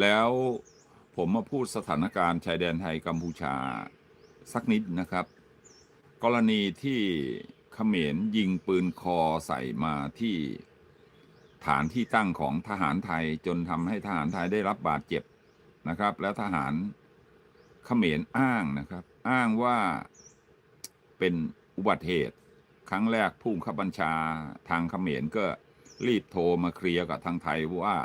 แล้วผมมาพูดสถานการณ์ชายแดนไทยกัมพูชาสักนิดนะครับ กรณีที่เขมรยิงปืนคอใส่มาที่ฐานที่ตั้งของทหารไทยจนทำให้ทหารไทยได้รับบาดเจ็บนะครับ แล้วทหารเขมรอ้างนะครับ อ้างว่าเป็นอุบัติเหตุ ครั้งแรกผู้บังคับบัญชาทางเขมรก็รีบโทรมาเคลียร์กับทางไทยว่า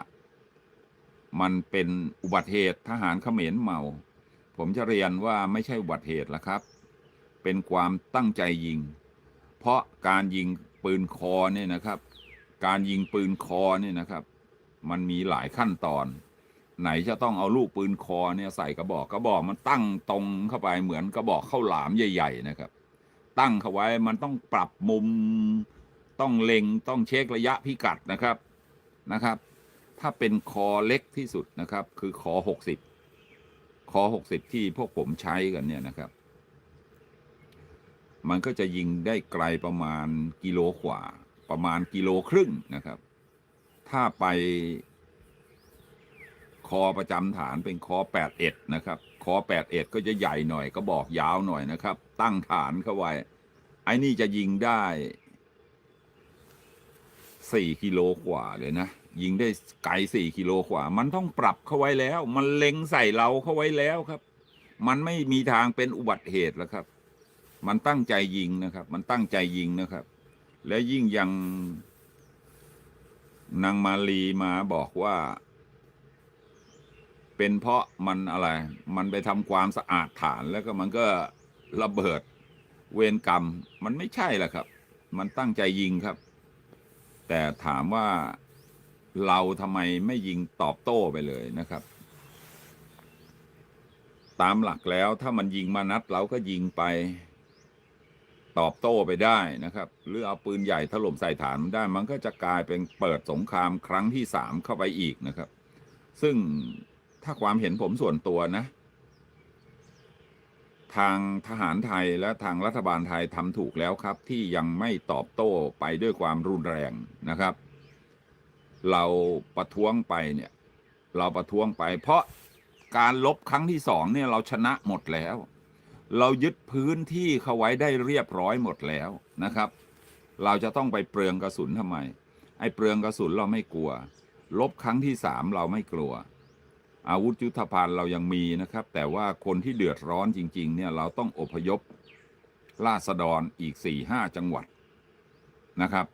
มันเป็นอุบัติเหตุทหารเขมรเมา ผมจะเรียนว่าไม่ใช่อุบัติเหตุละครับ เป็นความตั้งใจยิง เพราะการยิงปืนคอเนี่ยนะครับ การยิงปืนคอเนี่ยนะครับ มันมีหลายขั้นตอน ไหนจะต้องเอาลูกปืนคอเนี่ยใส่กระบอกกระบอกมันตั้งตรงเข้าไปเหมือนกระบอกข้าวหลามใหญ่ ๆ นะครับ ตั้งเข้าไว้มันต้องปรับมุมต้องเล็งต้องเช็คระยะพิกัดนะครับนะครับ ถ้าเป็นคอเล็กที่สุดนะครับ คือคอหกสิบคอหกสิบที่พวกผมใช้กันเนี่ยนะครับ มันก็จะยิงได้ไกลประมาณกิโลกว่า ประมาณกิโลครึ่งนะครับ ถ้าไปคอประจำฐานเป็นคอแปดเอ็ดนะครับ คอแปดเอ็ดก็จะใหญ่หน่อยก็บอกยาวหน่อยนะครับ ตั้งฐานเข้าไว้ ไอ้นี่จะยิงได้สี่กิโลกว่าเลยนะ ยิงได้ไกลสี่กิโลกว่า มันต้องปรับเข้าไว้แล้ว มันเล็งใส่เราเข้าไว้แล้วครับ มันไม่มีทางเป็นอุบัติเหตุแล้วครับ มันตั้งใจยิงนะครับ มันตั้งใจยิงนะครับ และยิ่งยังนางมาลีมาบอกว่า เป็นเพราะมันอะไร มันไปทำความสะอาดฐานแล้วก็มันก็ระเบิดเวรกรรม มันไม่ใช่แหละครับ มันตั้งใจยิงครับ แต่ถามว่า เราทำไมไม่ยิงตอบโต้ไปเลยนะครับ ตามหลักแล้วถ้ามันยิงมานัดเราก็ยิงไป ตอบโต้ไปได้นะครับ หรือเอาปืนใหญ่ถล่มใส่ฐานได้ มันก็จะกลายเป็นเปิดสงครามครั้งที่สามเข้าไปอีกนะครับ ซึ่งถ้าความเห็นผมส่วนตัวนะ ทางทหารไทยและทางรัฐบาลไทยทำถูกแล้วครับ ที่ยังไม่ตอบโต้ไปด้วยความรุนแรงนะครับ เราประท้วงไปเนี่ย เราประท้วงไป เพราะการลบครั้งที่สองเนี่ยเราชนะหมดแล้ว เรายึดพื้นที่เขาไว้ได้เรียบร้อยหมดแล้วนะครับ เราจะต้องไปเปลืองกระสุนทำไม ไอ้เปลืองกระสุนเราไม่กลัว ลบครั้งที่สามเราไม่กลัว อาวุธยุทธภัณฑ์เรายังมีนะครับ แต่ว่าคนที่เดือดร้อนจริง ๆ เนี่ยเราต้องอพยพราษฎรอีกสี่ห้าจังหวัดนะครับ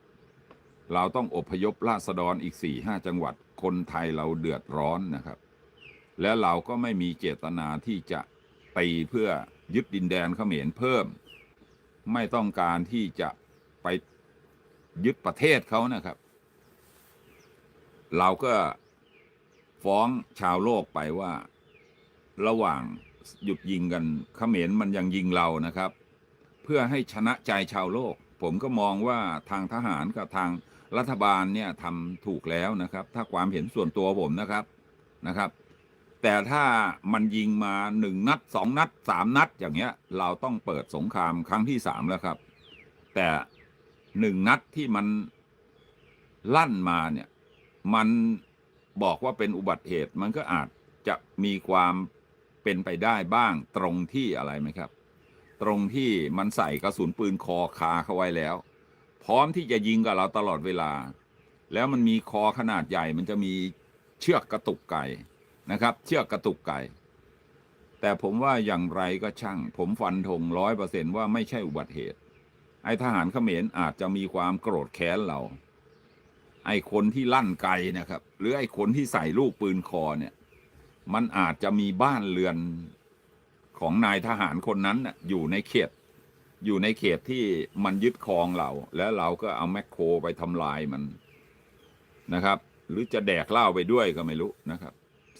เราต้องอพยพราษฎรอีกสี่ห้าจังหวัด คนไทยเราเดือดร้อนนะครับ และเราก็ไม่มีเจตนาที่จะตีเพื่อยึดดินแดนเขมรเพิ่ม ไม่ต้องการที่จะไปยึดประเทศเขานะครับ เราก็ฟ้องชาวโลกไปว่า ระหว่างหยุดยิงกันเขมรมันยังยิงเรานะครับ เพื่อให้ชนะใจชาวโลก ผมก็มองว่าทางทหารกับทาง รัฐบาลเนี่ยทำถูกแล้วนะครับ ถ้าความเห็นส่วนตัวผมนะครับนะครับ แต่ถ้ามันยิงมาหนึ่งนัดสองนัดสามนัดอย่างเงี้ย เราต้องเปิดสงครามครั้งที่สามแล้วครับ แต่หนึ่งนัดที่มันลั่นมาเนี่ย มันบอกว่าเป็นอุบัติเหตุ มันก็อาจจะมีความเป็นไปได้บ้างตรงที่อะไรไหมครับ ตรงที่มันใส่กระสุนปืนคอคาเข้าไว้แล้ว พร้อมที่จะยิงกับเราตลอดเวลา แล้วมันมีคอขนาดใหญ่ มันจะมีเชือกกระตุกไก่นะครับ เชือกกระตุกไก่ แต่ผมว่าอย่างไรก็ช่าง ผมฟันธงร้อยเปอร์เซนว่าไม่ใช่อุบัติเหตุ ไอ้ทหารเขมรอาจจะมีความโกรธแค้นเรา ไอ้คนที่ลั่นไกนะครับ หรือไอ้คนที่ใส่ลูกปืนคอเนี่ย มันอาจจะมีบ้านเรือนของนายทหารคนนั้นอยู่ในเขต อยู่ในเขตที่มันยึดครองเรา แล้วเราก็เอาแมคโครไปทำลายมันนะครับ หรือจะแดกเหล้าไปด้วยก็ไม่รู้นะครับ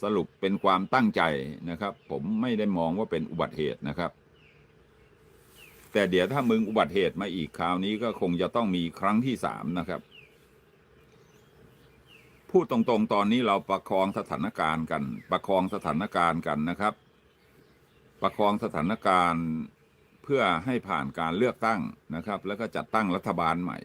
สรุปเป็นความตั้งใจนะครับ ผมไม่ได้มองว่าเป็นอุบัติเหตุนะครับ แต่เดี๋ยวถ้ามึงอุบัติเหตุมาอีกคราวนี้ก็คงจะต้องมีครั้งที่สามนะครับพูดตรงๆ ตอนนี้เราประคองสถานการณ์กัน ประคองสถานการณ์กันนะครับ ประคองสถานการณ์ พื่อให้ผ่านการเลือกตั้งนะครับ แล้วก็จัดตั้งรัฐบาลใหม่